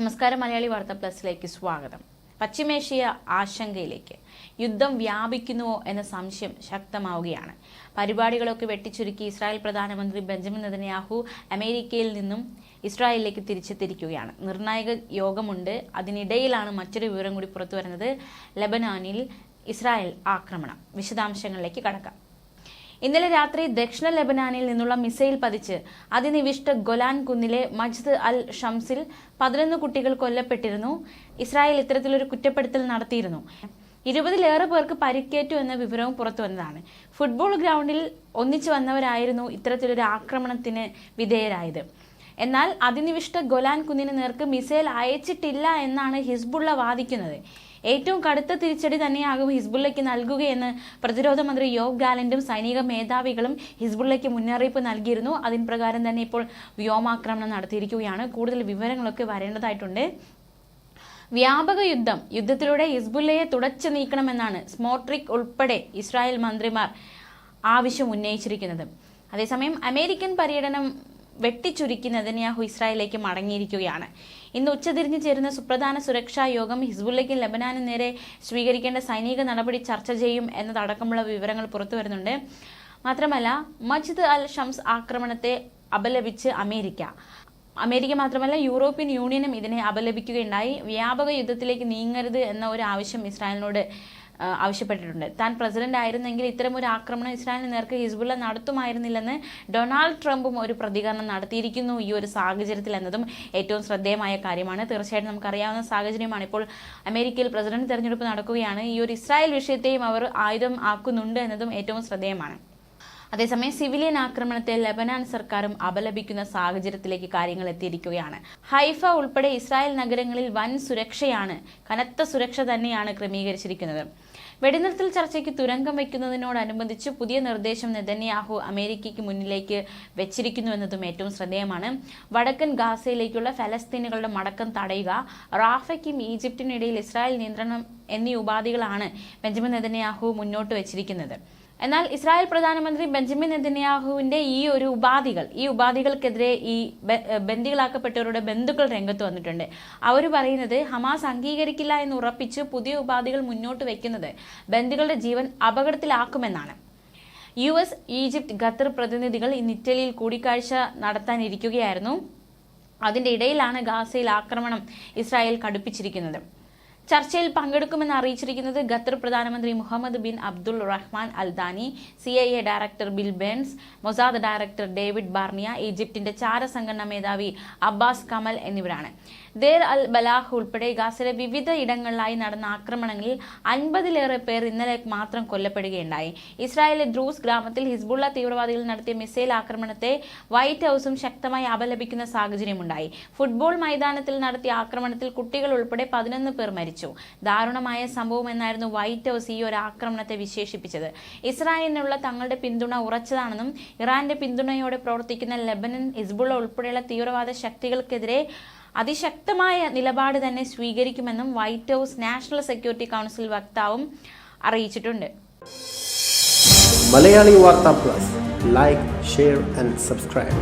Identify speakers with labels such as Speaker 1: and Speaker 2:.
Speaker 1: നമസ്കാരം മലയാളി വാർത്ത പ്ലസിലേക്ക് സ്വാഗതം. പശ്ചിമേഷ്യ ആശങ്കയിലേക്ക് യുദ്ധം വ്യാപിക്കുന്നുവോ എന്ന സംശയം ശക്തമാവുകയാണ്. പരിപാടികളൊക്കെ വെട്ടിച്ചുരുക്കി ഇസ്രായേൽ പ്രധാനമന്ത്രി ബെഞ്ചമിൻ നെതന്യാഹു അമേരിക്കയിൽ നിന്നും ഇസ്രായേലിലേക്ക് തിരിച്ചെത്തിരിക്കുകയാണ് നിർണായക യോഗമുണ്ട്. അതിനിടയിലാണ് മറ്റൊരു വിവരം കൂടി പുറത്തു വരുന്നത് ലെബനാനിൽ ഇസ്രായേൽ ആക്രമണം. വിശദാംശങ്ങളിലേക്ക് കടക്കാം. ഇന്നലെ രാത്രി ദക്ഷിണ ലെബനാനിൽ നിന്നുള്ള മിസൈൽ പതിച്ച് അതിനിവിഷ്ട ഗൊലാൻ കുന്നിലെ മജ്ദ് അൽ ഷംസിൽ പതിനൊന്ന് കുട്ടികൾ കൊല്ലപ്പെട്ടിരുന്നു. ഇസ്രായേൽ ഇത്തരത്തിലൊരു കുറ്റപ്പെടുത്തൽ നടത്തിയിരുന്നു. ഇരുപതിലേറെ പേർക്ക് പരിക്കേറ്റു എന്ന വിവരവും പുറത്തു വന്നതാണ്. ഫുട്ബോൾ ഗ്രൗണ്ടിൽ ഒന്നിച്ചു വന്നവരായിരുന്നു ഇത്തരത്തിലൊരു ആക്രമണത്തിന് വിധേയരായത്. എന്നാൽ അതിനിവിഷ്ട ഗൊലാൻ കുന്നിന് നേർക്ക് മിസൈൽ അയച്ചിട്ടില്ല എന്നാണ് ഹിസ്ബുള്ള വാദിക്കുന്നത്. ഏറ്റവും കടുത്ത തിരിച്ചടി തന്നെയാകും ഹിസ്ബുള്ളയ്ക്ക് നൽകുകയെന്ന് പ്രതിരോധ മന്ത്രി യോഗ് ഗാലൻഡും സൈനിക മേധാവികളും ഹിസ്ബുള്ളയ്ക്ക് മുന്നറിയിപ്പ് നൽകിയിരുന്നു. അതിന് പ്രകാരം തന്നെ ഇപ്പോൾ വ്യോമാക്രമണം നടത്തിയിരിക്കുകയാണ്. കൂടുതൽ വിവരങ്ങളൊക്കെ വരേണ്ടതായിട്ടുണ്ട്. വ്യാപക യുദ്ധം യുദ്ധത്തിലൂടെ ഹിസ്ബുല്ലയെ തുടച്ചു നീക്കണമെന്നാണ് സ്മോട്രിക് ഉൾപ്പെടെ ഇസ്രായേൽ മന്ത്രിമാർ ആവശ്യം ഉന്നയിച്ചിരിക്കുന്നത്. അതേസമയം അമേരിക്കൻ പര്യടനം വെട്ടിച്ചുരുക്കി നെതന്യാഹു ഇസ്രായേലിലേക്ക് മടങ്ങിയിരിക്കുകയാണ്. ഇന്ന് ഉച്ചതിരിഞ്ഞു ചേരുന്ന സുപ്രധാന സുരക്ഷാ യോഗം ഹിസ്ബുല്ലയ്ക്കും ലബനാനും നേരെ സ്വീകരിക്കേണ്ട സൈനിക നടപടി ചർച്ച ചെയ്യും എന്നതടക്കമുള്ള വിവരങ്ങൾ പുറത്തു വരുന്നുണ്ട്. മാത്രമല്ല മജിദ് അൽ ഷംസ് ആക്രമണത്തെ അപലപിച്ച് അമേരിക്ക. അമേരിക്ക മാത്രമല്ല യൂറോപ്യൻ യൂണിയനും ഇതിനെ അപലപിക്കുകയുണ്ടായി. വ്യാപക യുദ്ധത്തിലേക്ക് നീങ്ങരുത് എന്ന ഒരു ആവശ്യം ഇസ്രായേലിനോട് ആവശ്യപ്പെട്ടിട്ടുണ്ട്. താൻ പ്രസിഡന്റ് ആയിരുന്നെങ്കിൽ ഇത്തരം ഒരു ആക്രമണം ഇസ്രായേലിന് നേർക്ക് ഹിസ്ബുള്ള നടത്തുമായിരുന്നില്ലെന്ന് ഡൊണാൾഡ് ട്രംപും ഒരു പ്രതികരണം നടത്തിയിരിക്കുന്നു ഈ ഒരു സാഹചര്യത്തിൽ എന്നതും ഏറ്റവും ശ്രദ്ധേയമായ കാര്യമാണ്. തീർച്ചയായിട്ടും നമുക്കറിയാവുന്ന സാഹചര്യമാണ്. ഇപ്പോൾ അമേരിക്കയിൽ പ്രസിഡന്റ് തെരഞ്ഞെടുപ്പ് നടക്കുകയാണ്. ഈ ഒരു ഇസ്രായേൽ വിഷയത്തെയും അവർ ആയുധം ആക്കുന്നുണ്ട് എന്നതും ഏറ്റവും ശ്രദ്ധേയമാണ്. അതേസമയം സിവിലിയൻ ആക്രമണത്തെ ലബനാൻ സർക്കാരും അപലപിക്കുന്ന സാഹചര്യത്തിലേക്ക് കാര്യങ്ങൾ എത്തിയിരിക്കുകയാണ്. ഹൈഫ ഉൾപ്പെടെ ഇസ്രായേൽ നഗരങ്ങളിൽ വൻ സുരക്ഷയാണ് കനത്ത സുരക്ഷ തന്നെയാണ് ക്രമീകരിച്ചിരിക്കുന്നത്. വെടിനിർത്തൽ ചർച്ചയ്ക്ക് തുരങ്കം വയ്ക്കുന്നതിനോടനുബന്ധിച്ച് പുതിയ നിർദ്ദേശം നെതന്യാഹു അമേരിക്കയ്ക്ക് മുന്നിലേക്ക് വെച്ചിരിക്കുന്നുവെന്നതും ഏറ്റവും ശ്രദ്ധേയമാണ്. വടക്കൻ ഗാസയിലേക്കുള്ള ഫലസ്തീനുകളുടെ മടക്കം തടയുക റാഫയ്ക്കും ഈജിപ്തിനിടയിൽ ഇസ്രായേൽ നിയന്ത്രണം എന്നീ ഉപാധികളാണ് ബെഞ്ചമിൻ നെതന്യാഹു മുന്നോട്ട് വെച്ചിരിക്കുന്നത്. എന്നാൽ ഇസ്രായേൽ പ്രധാനമന്ത്രി ബെഞ്ചമിൻ നെതന്യാഹുവിന്റെ ഈ ഒരു ഉപാധികൾ ഈ ഉപാധികൾക്കെതിരെ ഈ ബന്ദികളാക്കപ്പെട്ടവരുടെ ബന്ധുക്കൾ രംഗത്ത് വന്നിട്ടുണ്ട്. അവർ പറയുന്നത് ഹമാസ് അംഗീകരിക്കില്ല എന്ന് ഉറപ്പിച്ച് പുതിയ ഉപാധികൾ മുന്നോട്ട് വെക്കുന്നത് ബന്ദികളുടെ ജീവൻ അപകടത്തിലാക്കുമെന്നാണ്. യു എസ് ഈജിപ്ത് ഖത്തർ പ്രതിനിധികൾ ഇന്ന് ഇറ്റലിയിൽ കൂടിക്കാഴ്ച നടത്താനിരിക്കുകയായിരുന്നു. അതിന്റെ ഇടയിലാണ് ഗാസയിൽ ആക്രമണം ഇസ്രായേൽ കടുപ്പിച്ചിരിക്കുന്നത്. ചർച്ചയിൽ പങ്കെടുക്കുമെന്ന് അറിയിച്ചിരിക്കുന്നത് ഖത്തർ പ്രധാനമന്ത്രി Mohammed bin Abdul Rahman Al Thani C I A director Bill Burns Mossad director David Barnea ഈജിപ്തിന്റെ ചാരസംഘടന മേധാവി അബ്ബാസ് കമൽ എന്നിവരാണ്. ദേർ അൽ ബലാഹ് ഉൾപ്പെടെ ഗാസയിലെ വിവിധ ഇടങ്ങളിലായി നടന്ന ആക്രമണങ്ങളിൽ അൻപതിലേറെ പേർ ഇന്നലെ മാത്രം കൊല്ലപ്പെടുകയുണ്ടായി. ഇസ്രായേലിലെ ദ്രൂസ് ഗ്രാമത്തിൽ ഹിസ്ബുള്ള തീവ്രവാദികൾ നടത്തിയ മിസൈൽ ആക്രമണത്തെ വൈറ്റ് ഹൌസും ശക്തമായി അപലപിക്കുന്ന സാഹചര്യമുണ്ടായി. ഫുട്ബോൾ മൈതാനത്തിൽ നടത്തിയ ആക്രമണത്തിൽ കുട്ടികൾ ഉൾപ്പെടെ പതിനൊന്ന് പേർ മരിച്ചു. ദാരുണമായ സംഭവം എന്നായിരുന്നു വൈറ്റ് ഹൗസ് ഈ ഒരു ആക്രമണത്തെ വിശേഷിപ്പിച്ചത്. ഇസ്രായേലിനുള്ള തങ്ങളുടെ പിന്തുണ ഉറച്ചതാണെന്നും ഇറാന്റെ പിന്തുണയോടെ പ്രവർത്തിക്കുന്ന ലെബനൻ ഹിസ്ബുള്ള ഉൾപ്പെടെയുള്ള തീവ്രവാദ ശക്തികൾക്കെതിരെ അതിശക്തമായ നിലപാട് തന്നെ സ്വീകരിക്കുമെന്നും White House National Security Council വക്താവും അറിയിച്ചിട്ടുണ്ട്.
Speaker 2: Malayali Vartha plus. Like share and subscribe.